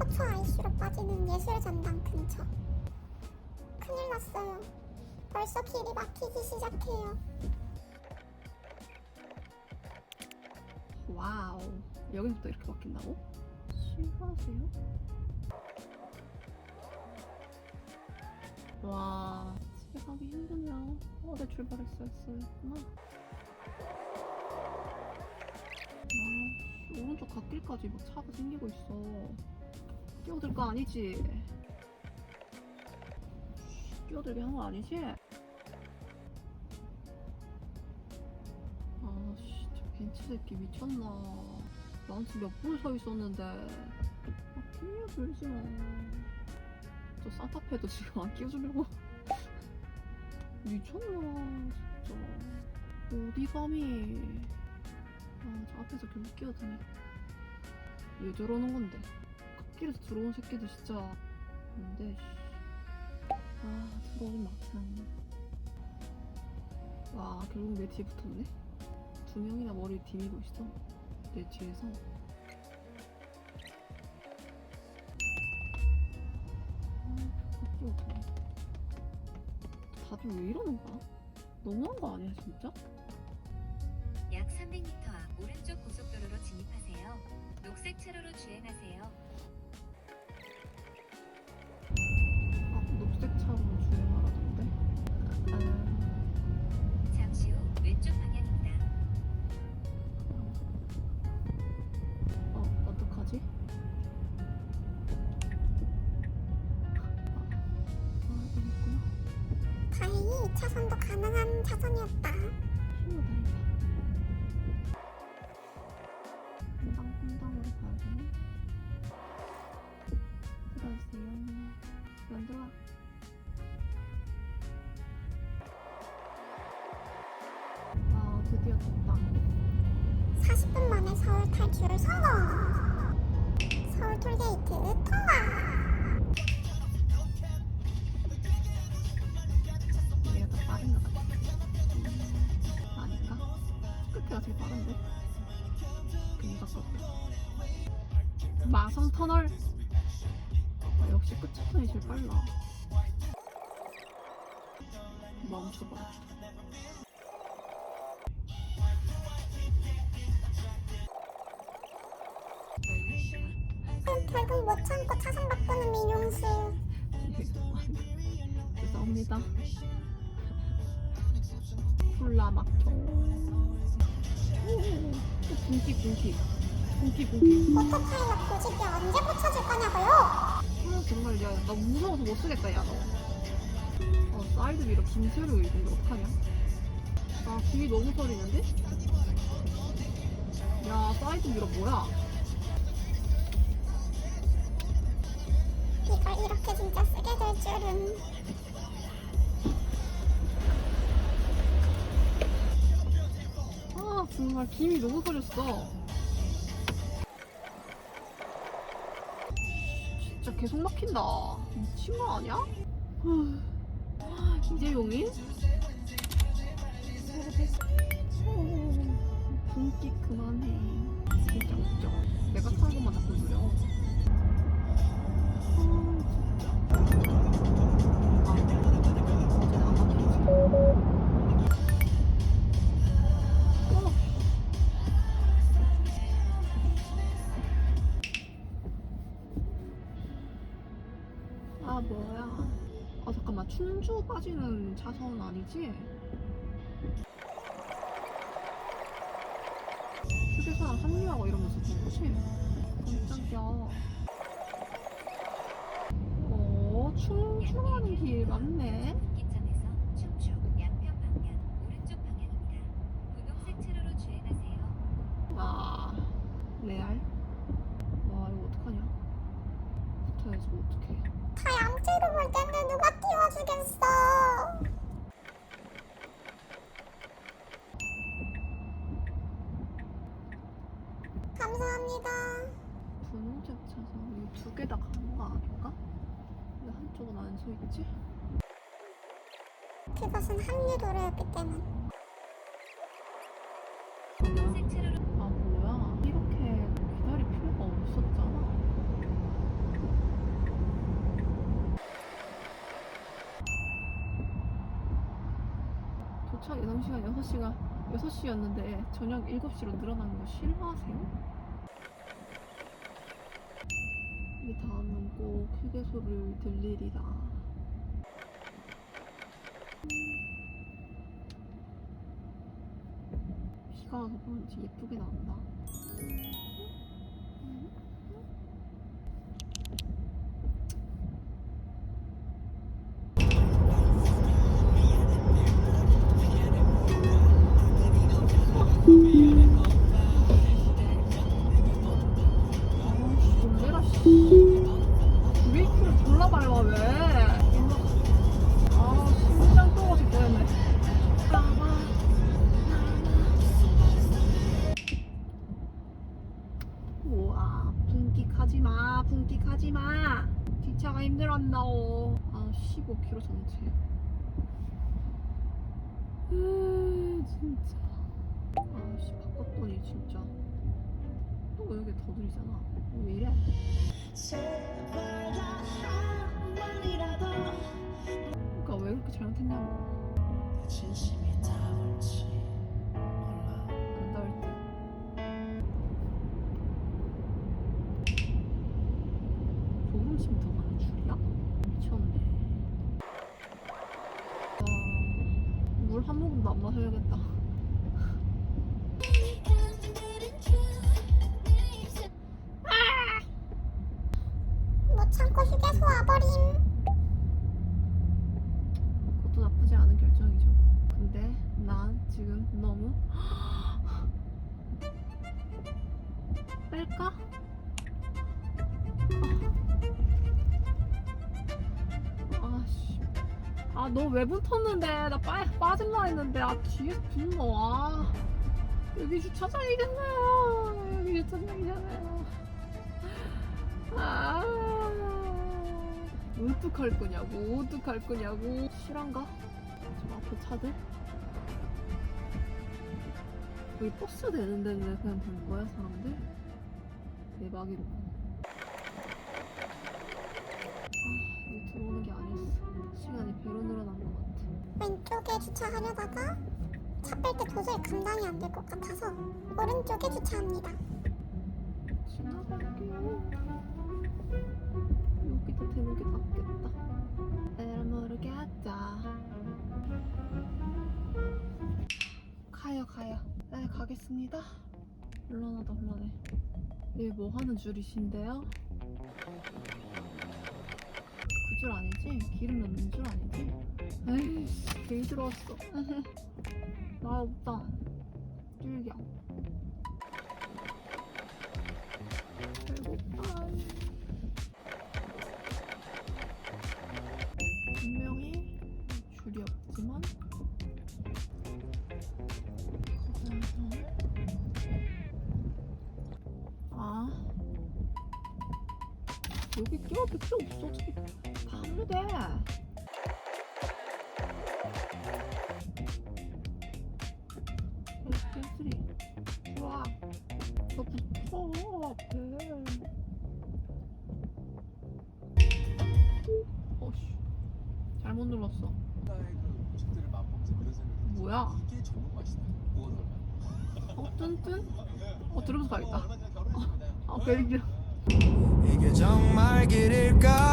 서초 IC로 빠지는 예술 전당 근처. 큰일 났어요. 벌써 길이 막히기 시작해요. 와우 여기서부터 이렇게 바뀐다고? 실화세요? 와 집에 가기 힘드네요 어제 출발했어야 했구나 아 씨, 오른쪽 갓길까지 막 차가 생기고 있어 끼어들 거 아니지? 씨, 끼어들게 한 거 아니지? 아씨 저 벤츠 새끼 미쳤나. 나한테 몇분서 있었는데. 아 끼어들지 마 저 산타페도 지금 안 끼워주려고. 미쳤나 진짜. 어디 감히 아 저 앞에서 결국 끼어드네. 왜 저러는 건데 갓길에서 들어온 새끼들 진짜 근데 아 들어오지 마 그냥 와 결국 내 뒤에 붙었네 두 명이나 머리를 디미고 있어 내 뒤에서 아. 다들 왜 이러는 거야? 너무한 거 아니야 진짜? 약 300m 앞 오른쪽 고속도로로 진입하세요. 녹색 차로로 주행하세요. 2차선도 가능한 차선이었다. 드디어 떴다 40분 만에 서울 탈출 성공! 서울 톨게이트 통과! 빠른데 그니까 떴다 마성 터널. 아, 역시 끝차선이 제일 빨라. 멈춰버렸다 음, 결국 못 참고 차선 바꾸는 민용수. 죄송합니다. 콜라 막혀 분기 분기 분기 분기 오토파일럿 보직이 언제 고쳐질 거냐고요? 아 정말 야나 무서워서 못 쓰겠다 야너 어 사이드 미러 김새로 읽은데 어떡하냐 아 귀 너무 서리는데? 야 사이드 미러 뭐야 이걸 이렇게 진짜 쓰게 될 줄은. 아 정말 김이 너무 서렸어 진짜 계속 막힌다 미친 거 아니야? 후. 이제 용인? 분기 그만해 진짜 웃겨 내가 타는 것만 자꾸 누려 아 진짜 아 뭐야 아 잠깐만 춘주 빠지는 차선 아니지? 휴게소랑 합류하고 이러면서 누구지? 깜짝이야 어 춘주 가는 길 맞네 감사합니다. 분홍색 차선 이두개다 가는 거 아닌가? 근데 한쪽은 안 서 있지? 그것은 합류도로였기 때문. 아 뭐야? 이렇게 기다릴 필요가 없었잖아. 도착 예상시간 6시가 6시였는데 저녁 7시로 늘어나는 거 싫어하세요? 다음은 꼭 휴게소를 들리리라. 비가 와서 그런지 예쁘게 나온다. 밟아 왜? 아 심장 떨어질 뻔했네. 우와 분기하지 마 분기하지 마. 뒷차가 힘들었나오. 아 15km 전체. 으 진짜. 아씨 바꿨더니 진짜. 또 여기 더 느리잖아. 왜 이래 그러니까 왜 그렇게 잘못했냐고 뺄까? 아. 아씨 아 너 왜 붙었는데 나 빠, 빠질라 했는데 아 뒤에서 붙노 아 여기 주차장이잖아요 여기 주차장이잖아요 아 어떡할 거냐고 어떡할 거냐고 실한가? 저 앞에 차들? 여기 버스 되는 데는 그냥 된 거야 사람들? 대박이로. 아 여기 들어오는 게 아니었어. 시간이 배로 늘어난 것 같아. 왼쪽에 주차하려다가 차 뺄 때 도저히 감당이 안 될 것 같아서 오른쪽에 주차합니다. 지나갈게요 여기다 대는 게 낫겠다. 에라 모르겠다 가요 가요. 네 가겠습니다. 혼란하다 혼란해 이게 뭐 하는 줄이신데요? 그 줄 아니지? 기름 넣는 줄 아니지? 에이씨 개이 들어왔어 나 없다 줄겨 여기 끼워도 필요 없어 다 하면 돼. 펜슬이. 좋아. 너 붙어 앞에. 어씨. 잘못 눌렀어. 그 음식들을 맛보면서 그런 생각이 들었어요. 뭐야? 이게 어 뚠뚠? 어 들으면서 가야겠다. 얼마 전에 결혼했습니다 아 베리기 이게 정말 길일까